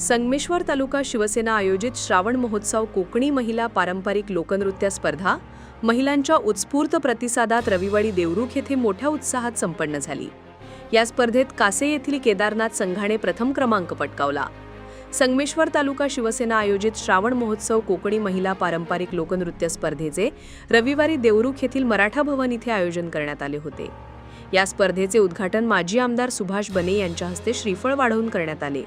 संगमेश्वर तालुका शिवसेना आयोजित श्रावण महोत्सव कोकणी महिला पारंपरिक लोकनृत्य स्पर्धा महिलांच्या उत्स्फूर्त प्रतिसादात रविवारी देवरुख येथे मोठ्या उत्साहात संपन्न झाली. या स्पर्धेत कासे येथील केदारनाथ संघाने प्रथम क्रमांक पटकावला. संगमेश्वर तालुका शिवसेना आयोजित श्रावण महोत्सव कोकणी महिला पारंपरिक लोकनृत्य स्पर्धेचे रविवारी देवरुख येथील मराठा भवन इथे आयोजन करण्यात आले होते. या स्पर्धेचे उद्घाटन माजी आमदार सुभाष बने यांच्या हस्ते श्रीफळ वाढवून करण्यात आले.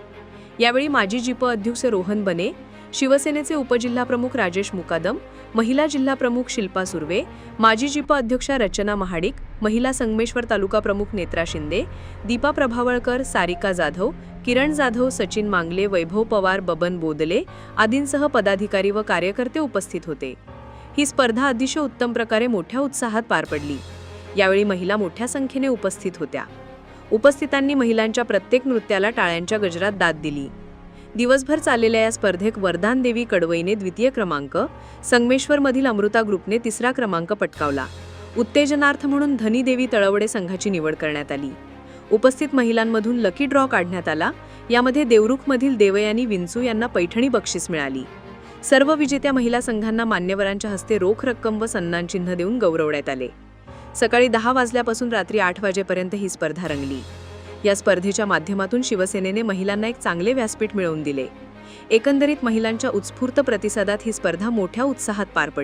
यावेळी माजी जिप अध्यक्ष रोहन बने शिवसेनेचे उपजिल्हाप्रमुख राजेश मुकादम महिला जिल्हाप्रमुख शिल्पा सुर्वे माजी जिप अध्यक्षा रचना महाडिक महिला संगमेश्वर तालुका प्रमुख नेत्रा शिंदे दीपा प्रभावळकर सारिका जाधव किरण जाधव सचिन मांगले वैभव पवार बबन बोदले आदींसह पदाधिकारी व कार्यकर्ते उपस्थित होते. ही स्पर्धा अतिशय उत्तम प्रकारे मोठ्या उत्साहात पार पडली. यावेळी महिला मोठ्या संख्येने उपस्थित होत्या. उपस्थितांनी महिलांच्या प्रत्येक नृत्याला टाळ्यांच्या गजरात दाद दिली. दिवसभर चाललेल्या या स्पर्धेत वरदान देवी कडवईने द्वितीय क्रमांक संगमेश्वरमधील अमृता ग्रुपने तिसरा क्रमांक पटकावला. उत्तेजनार्थ म्हणून धनी देवी तळवडे संघाची निवड करण्यात आली. उपस्थित महिलांमधून लकी ड्रॉ काढण्यात आला. यामध्ये देवरुखमधील देवयानी विंचू यांना पैठणी बक्षीस मिळाली. सर्व विजेत्या महिला संघांना मान्यवरांच्या हस्ते रोख रक्कम व सन्मानचिन्ह देऊन गौरवण्यात आले. सकाळी दहा वाजल्यापासून रात्री आठ वाजेपर्यंत ही स्पर्धा रंगली. या स्पर्धेच्या माध्यमातून शिवसेनेने महिलांना एक चांगले व्यासपीठ मिळवून दिले. एकंदरीत महिलांच्या उत्स्फूर्त प्रतिसादात ही स्पर्धा मोठ्या उत्साहात पार पडली.